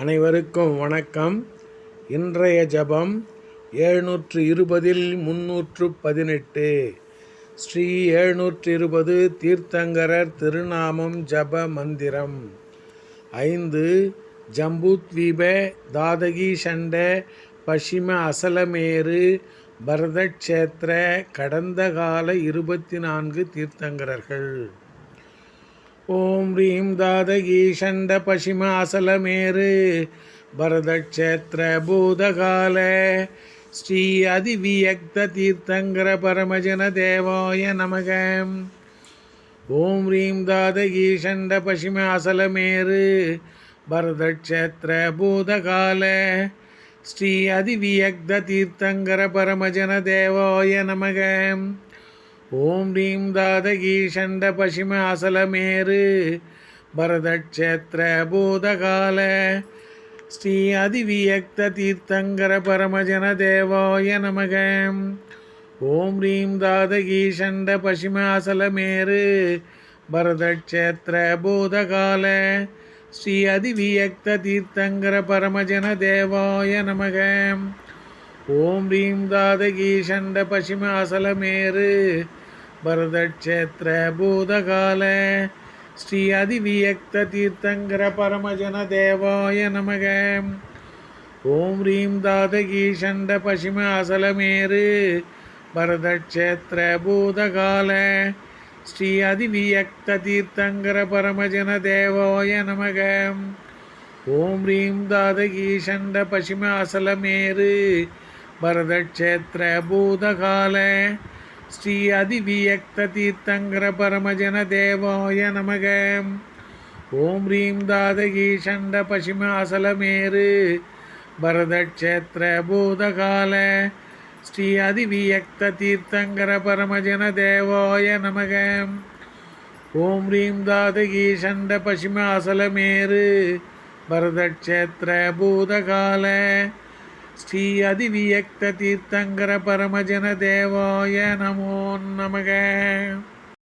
அனைவருக்கும் வணக்கம். இன்றைய ஜபம் எழுநூற்று இருபதில் முன்னூற்று பதினெட்டு ஸ்ரீ எழுநூற்று இருபது தீர்த்தங்கரர் திருநாமம் ஜப மந்திரம். ஐந்து ஜம்பூத்வீப தாதகி சண்ட பசிம அசலமேரு பரதக்ஷேத்திர கடந்த கால இருபத்தி நான்கு தீர்த்தங்கரர்கள். ஓம் ரீம் தாதகி சண்ட பசிம அசலமேரு பரதக்ஷேத்திர பூதகால ஸ்ரீ அதிவியக்த தீர்த்தங்கர பரமஜன தேவாய நமக. ஓம் ரீம் தாதகி சண்ட பசிம அசலமேரு பரதக்ஷேத்திர பூதகால ஸ்ரீ அதிவியக்த தீர்த்தங்கர பரமஜன தேவாய நமகம் ஓம் ரீம் தாதகி சண்ட பசிம அசலமேறு பரதக்ஷேத்திர பூதகால. ஸ்ரீ அதிவியக்த தீர்த்தங்கர பரமஜன தேவாய நமக. ஓம் ரீம் தாதகி சண்ட பசிம அசலமேறு பரதக்ஷேத்திர பூதகால. ஸ்ரீ அதிவியக்த தீர்த்தங்கர பரமஜன தேவாய நமகம் ஓம் ரீம் தாதகி சண்ட பசிம பரதக்ஷேத்திர பூதகால ஸ்ரீ அதிவியக்த தீர்த்தங்கர பரமஜன தேவாய நமக. ஓம் ரீம் தாதகி சண்ட பசிம பரதக்ஷேத்திர பூதகால ஸ்ரீ அதிவியக்த தீர்த்தங்கர பரமஜன தேவாய நமக. ஓம் ரீம் தாதகி சண்ட பசிம அசலமேரு பரதக்ஷேத்திர ஸ்ரீ அதிவியக்த தீர்த்தங்கர பரமஜன தேவாய நமக. ஓம் ரீம் தாதகி சண்ட பசிம அசலமேரு பரதக்ஷேத்திர பூதகால ஸ்ரீ அதிவியக்த தீர்த்தங்கர பரமஜன தேவாய நமக. ஓம் ரீம் தாதகி சண்ட பசிம அசலமேரு பரதக்ஷேத்திர பூதகால ஸ்ரீ அதிவியக்த தீர்த்தங்கர பரமஜன தேவாய நமோ நமக.